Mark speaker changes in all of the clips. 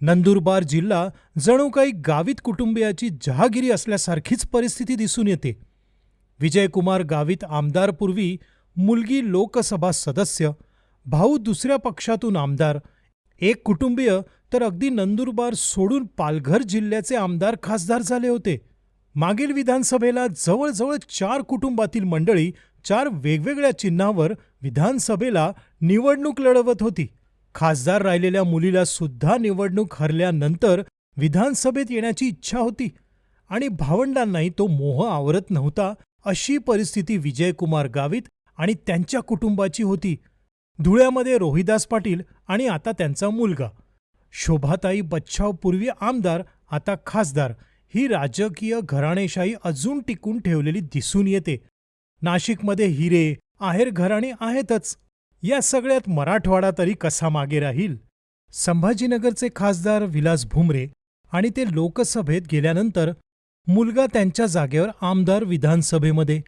Speaker 1: नंदुरबार जिल्हा जणू काही गावित कुटुंबियाची जहागिरी असल्यासारखीच परिस्थिती दिसून येते. विजयकुमार गावित आमदारपूर्वी मुलगी लोकसभा सदस्य भाऊ दुसऱ्या पक्षातून आमदार एक कुटुंबीय तर अगदी नंदुरबार सोडून पालघर जिल्ह्याचे आमदार खासदार झाले होते. मागील विधानसभेला जवळजवळ चार कुटुंबातील मंडळी चार वेगवेगळ्या चिन्हावर विधानसभेला निवडणूक लढवत होती. खासदार राहिलेल्या मुलीला सुद्धा निवडणूक हरल्यानंतर विधानसभेत येण्याची इच्छा होती आणि भावंडांनाही तो मोह आवरत नव्हता अशी परिस्थिती विजयकुमार गावित आणि त्यांच्या कुटुंबाची होती. धुळ्यामध्ये रोहिदास पाटील आणि आता त्यांचा मुलगा. शोभाताई बच्छावपूर्वी आमदार आता खासदार. ही राजकीय घराणेशाही अजून टिकून ठेवलेली दिसून येते. नाशिकमध्ये हिरे आहेर घराणे आहेतच. या सगळ्यात मराठवाडा तरी कसा मागे राहील? संभाजीनगरचे खासदार विलास भुमरे आणि ते लोकसभेत गेल्यानंतर मुलगा त्यांच्या जागेवर आमदार विधानसभेमध्ये.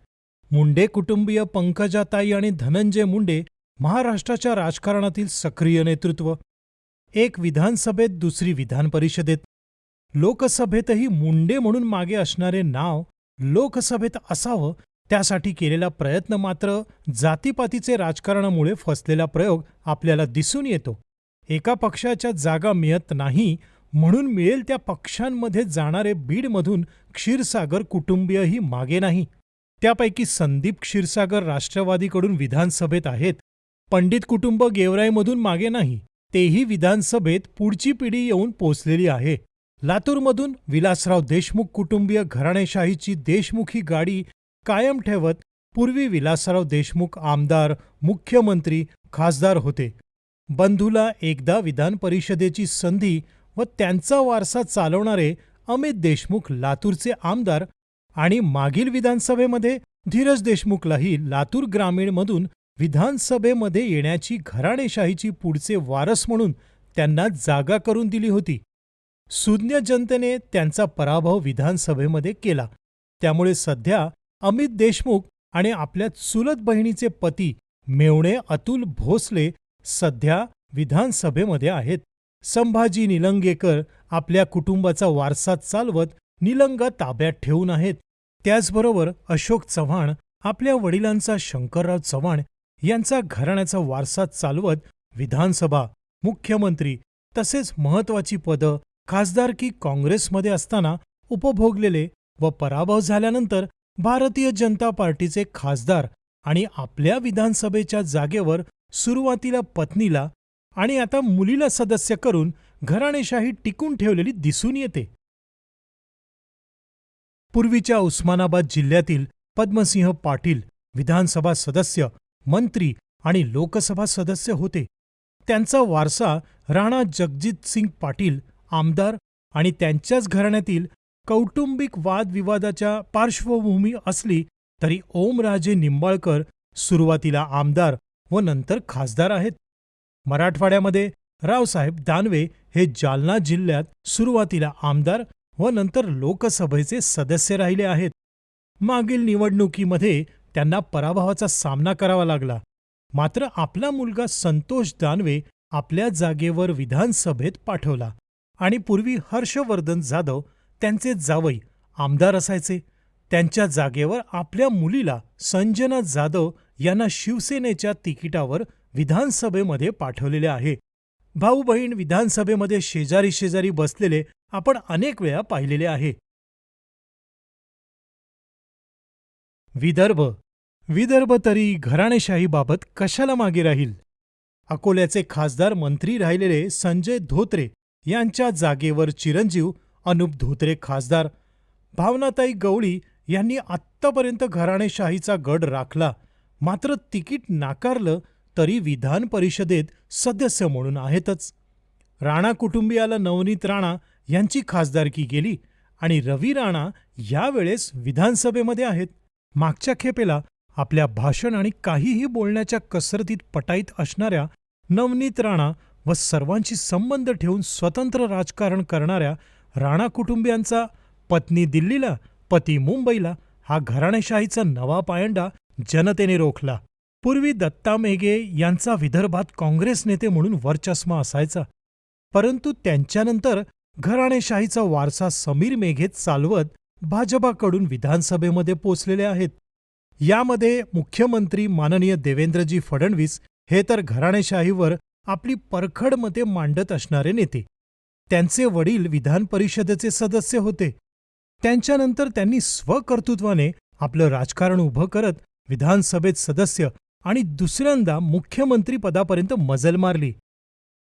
Speaker 1: मुंडे कुटुंबीय पंकजाताई आणि धनंजय मुंडे महाराष्ट्राच्या राजकारणातील सक्रिय नेतृत्व. एक विधानसभेत दुसरी विधान परिषदेत लोकसभेतही मुंडे म्हणून मागे असणारे नाव लोकसभेत असावं त्यासाठी केलेला प्रयत्न मात्र जातीपातीचे राजकारणामुळे फसलेला प्रयोग आपल्याला दिसून येतो. एका पक्षाच्या जागा मिळत नाही म्हणून मिळेल त्या पक्षांमध्ये जाणारे बीडमधून क्षीरसागर कुटुंबीयही मागे नाही. त्यापैकी संदीप क्षीरसागर राष्ट्रवादीकडून विधानसभेत आहेत. पंडित कुटुंब गेवराईमधून मागे नाही तेही विधानसभेत पुढची पिढी येऊन पोचलेली आहे. लातूरमधून विलासराव देशमुख कुटुंबीय घराणेशाहीची देशमुखी गाडी कायम ठेवत पूर्वी विलासराव देशमुख आमदार मुख्यमंत्री खासदार होते. बंधूला एकदा विधान परिषदेची संधी व त्यांचा वारसा चालवणारे अमित देशमुख लातूरचे आमदार आणि मागील विधानसभेमध्ये धीरज देशमुखलाही लातूर ग्रामीणमधून विधानसभेमध्ये येण्याची घराणेशाहीची पुढचे वारस म्हणून त्यांना जागा करून दिली होती. सुज्ञ जनतेने त्यांचा पराभव विधानसभेमध्ये केला. त्यामुळे सध्या अमित देशमुख आणि आपल्या चुलत बहिणीचे पती मेवणे अतुल भोसले सध्या विधानसभेमध्ये आहेत. संभाजी निलंगेकर आपल्या कुटुंबाचा वारसा चालवत निलंगा ताब्यात ठेवून आहेत. त्याचबरोबर अशोक चव्हाण आपल्या वडिलांचा शंकरराव चव्हाण यांचा घराण्याचा वारसा चालवत विधानसभा मुख्यमंत्री तसेच महत्वाची पदं खासदारकी काँग्रेसमध्ये असताना उपभोगलेले व पराभव झाल्यानंतर भारतीय जनता पार्टीचे खासदार आणि आपल्या विधानसभेच्या जागेवर सुरुवातीला पत्नीला आणि आता मुलीला सदस्य करून घराणेशाही टिकून ठेवलेली दिसून येते. पूर्वीच्या उस्मानाबाद जिल्ह्यातील पद्मसिंह पाटील विधानसभा सदस्य मंत्री आणि लोकसभा सदस्य होते. त्यांचा वारसा राणा जगजित सिंग पाटील आमदार आणि त्यांच्याच घराण्यातील कौटुंबिक वादविवादाच्या पार्श्वभूमी असली तरी ओमराजे निंबाळकर सुरुवातीला आमदार व नंतर खासदार आहेत. मराठवाड्यामध्ये रावसाहेब दानवे हे जालना जिल्ह्यात सुरुवातीला आमदार व नंतर लोकसभेचे सदस्य राहिले आहेत. मागील निवडणुकीमध्ये त्यांना पराभवाचा सामना करावा लागला. मात्र आपला मुलगा संतोष दानवे आपल्या जागेवर विधानसभेत पाठवला आणि पूर्वी हर्षवर्धन जाधव त्यांचे जावई आमदार असायचे. त्यांच्या जागेवर आपल्या मुलीला संजना जाधव यांना शिवसेनेच्या तिकिटावर विधानसभेमध्ये पाठवलेले आहे. भाऊ बहीण विधानसभेमध्ये शेजारी शेजारी बसलेले आपण अनेक वेळा पाहिलेले आहे. विदर्भ. विदर्भ तरी घराणेशाहीबाबत कशाला मागे राहील? अकोल्याचे खासदार मंत्री राहिलेले संजय धोत्रे यांच्या जागेवर चिरंजीव अनुप धोत्रे खासदार भावनाताई गवळी यांनी आत्तापर्यंत घराणेशाहीचा गड राखला. मात्र तिकीट नाकारलं तरी विधान परिषदेत सदस्य म्हणून आहेतच. राणा कुटुंबियाला नवनीत राणा यांची खासदारकी गेली आणि रवी राणा यावेळेस विधानसभेमध्ये आहेत. मागच्या खेपेला आपल्या भाषण आणि काहीही बोलण्याच्या कसरतीत पटाईत असणाऱ्या नवनीत राणा व सर्वांशी संबंध ठेवून स्वतंत्र राजकारण करणाऱ्या राणा कुटुंबियांचा पत्नी दिल्लीला पती मुंबईला हा घराणेशाहीचा नवा पायंडा जनतेने रोखला. पूर्वी दत्ता मेघे यांचा विदर्भात काँग्रेस नेते म्हणून वर्चस्व असायचा. परंतु त्यांच्यानंतर घराणेशाहीचा वारसा समीर मेघे चालवत भाजपाकडून विधानसभेमध्ये पोचलेले आहेत. यामध्ये मुख्यमंत्री माननीय देवेंद्रजी फडणवीस हे तर घराणेशाहीवर आपली परखड मते मांडत असणारे नेते. त्यांचे वडील विधान परिषदेचे सदस्य होते. त्यांच्यानंतर त्यांनी स्वकर्तृत्वाने आपलं राजकारण उभं करत विधानसभेत सदस्य आणि दुसऱ्यांदा मुख्यमंत्रीपदापर्यंत मजल मारली.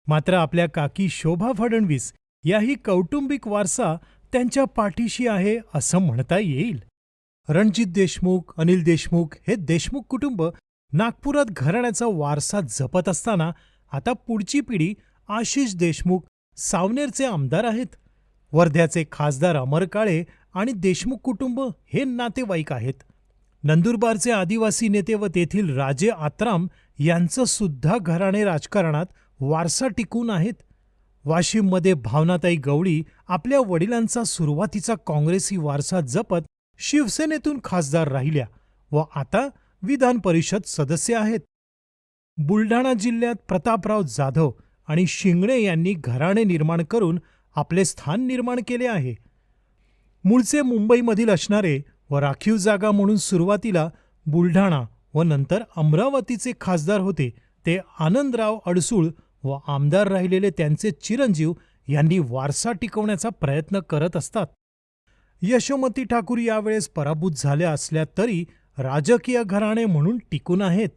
Speaker 1: मात्र आपल्या काकी शोभा फडणवीस याही कौटुंबिक वारसा त्यांच्या पाठीशी आहे असं म्हणता येईल. रणजित देशमुख अनिल देशमुख हे देशमुख कुटुंब नागपुरात घराण्याचा वारसा जपत असताना आता पुढची पिढी आशिष देशमुख सावनेरचे आमदार आहेत. वर्ध्याचे खासदार अमर काळे आणि देशमुख कुटुंब हे नातेवाईक आहेत. नंदुरबारचे आदिवासी नेते व तेथील राजे आत्राम यांचं सुद्धा घराणे राजकारणात वारसा टिकून आहेत. वाशिममध्ये भावनाताई गवळी आपल्या वडिलांचा सुरुवातीचा काँग्रेसी वारसा जपत शिवसेनेतून खासदार राहिल्या व आता विधान परिषद सदस्य आहेत. बुलढाणा जिल्ह्यात प्रतापराव जाधव आणि शिंगणे यांनी घराणे निर्माण करून आपले स्थान निर्माण केले आहे. मूळचे मुंबईमधील असणारे व राखीव जागा म्हणून सुरुवातीला बुलढाणा व नंतर अमरावतीचे खासदार होते ते आनंदराव अडसूळ व आमदार राहिलेले त्यांचे चिरंजीव यांनी वारसा टिकवण्याचा प्रयत्न करत असतात. यशोमती ठाकूर यावेळेस पराभूत झाल्या असल्या तरी राजकीय घराणे म्हणून टिकून आहेत.